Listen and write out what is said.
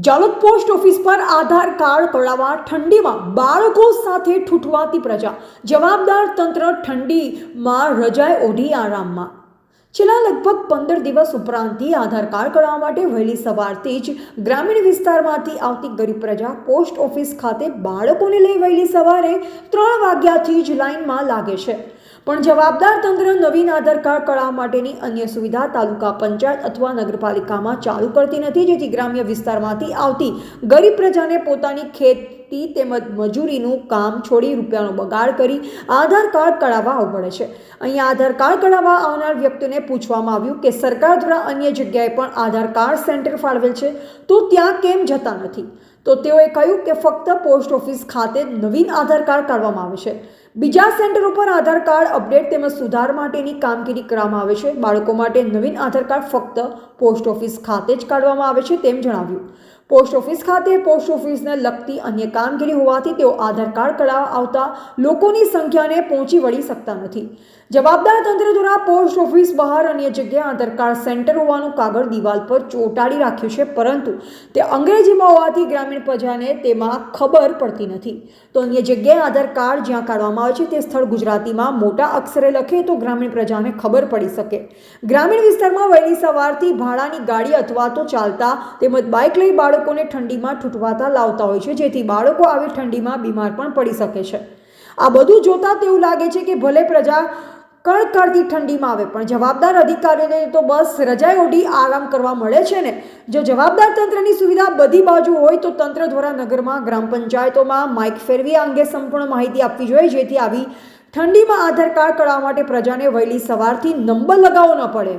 Jhalod post office પર આધાર card પડાવવા ઠંડીમાં બાળકો સાથે ઠૂઠવાતી પ્રજા. જવાબદાર તંત્ર ઠંડીમાં રજાએ ઓઢી આરામમાં. છેલ્લા લગભગ પંદર દિવસ ઉપરાંતથી આધાર કાર્ડ કઢાવવા માટે વહેલી સવારથી જ ગ્રામીણ વિસ્તારમાંથી આવતી ગરીબ પ્રજા પોસ્ટ ઓફિસ ખાતે બાળકોને લઈ વહેલી સવારે ત્રણ વાગ્યાથી જ લાઇનમાં લાગે છે. પણ જવાબદાર તંત્ર નવીન આધાર કાર્ડ કઢાવવા માટેની અન્ય સુવિધા તાલુકા પંચાયત અથવા નગરપાલિકામાં ચાલુ કરતી નથી, જેથી ગ્રામ્ય વિસ્તારમાંથી આવતી ગરીબ પ્રજાને પોતાની ખેતી તેમજ મજૂરીનું કામ છોડી રૂપિયાનો બગાડ કરી આધાર કાર્ડ કઢાવવા આવવું છે. અહીંયા આધાર કાર્ડ કઢાવવા આવનાર વ્યક્તિને પૂછવામાં આવ્યું કે સરકાર દ્વારા અન્ય જગ્યાએ પણ આધાર કાર્ડ સેન્ટર ફાળવેલ છે, તો ત્યાં કેમ જતા નથી? તો તેઓએ કહ્યું કે ફક્ત પોસ્ટ ઓફિસ ખાતે નવીન આધાર કાર્ડ કાઢવામાં આવે છે. બીજા સેન્ટર ઉપર આધાર કાર્ડ અપડેટ તેમજ સુધાર માટેની કામગીરી કરવામાં આવે છે. બાળકો માટે નવીન આધાર કાર્ડ ફક્ત પોસ્ટ ઓફિસ ખાતે જ કાઢવામાં આવે છે તેમ જણાવ્યું. પોસ્ટ ઓફિસ ખાતે પોસ્ટ ઓફિસને લગતી અન્ય કામગીરી હોવાથી તેઓ આધાર કાર્ડ કઢાવવા આવતા લોકોની સંખ્યાને પહોંચી વળી શકતા નથી. જવાબદાર તંત્ર દ્વારા પોસ્ટ ઓફિસ બહાર અન્ય જગ્યાએ આધાર કાર્ડ સેન્ટર હોવાનું કાગળ દિવાલ પર ચોંટાડી રાખ્યું છે. પરંતુ તે અંગ્રેજીમાં હોવાથી ગ્રામીણ પ્રજાને તેમાં ખબર પડતી નથી. તો અન્ય જગ્યાએ આધાર કાર્ડ જ્યાં કાઢવામાં આવે છે તે સ્થળ ગુજરાતીમાં મોટા અક્ષરે લખે તો ગ્રામીણ પ્રજાને ખબર પડી શકે. ગ્રામીણ વિસ્તારમાં વહેલી સવારથી ભાડાની ગાડી અથવા તો ચાલતા તેમજ બાઇક લઈ બાળકોને ઠંડીમાં ઠૂંઠવાતા લાવતા હોય છે, જેથી બાળકો આવી ઠંડીમાં બીમાર પણ પડી શકે છે. આ બધું જોતાં તેવું લાગે છે કે ભલે પ્રજા કડકડતી ઠંડીમાં આવે. પણ જવાબદાર અધિકારીઓને તો બસ રજાઈ ઓઢી આરામ કરવા મળે છે ને. જો જવાબદાર તંત્રની સુવિધા બધી બાજુ હોય તો તંત્ર દ્વારા નગરમાં, ગ્રામ પંચાયતોમાં માઇક ફેરવી અંગે સંપૂર્ણ માહિતી આપવી જોઈએ, જેથી આવી ઠંડીમાં આધાર કાર્ડ કઢાવવા માટે પ્રજાને વહેલી સવારથી નંબર લગાવવો ન પડે.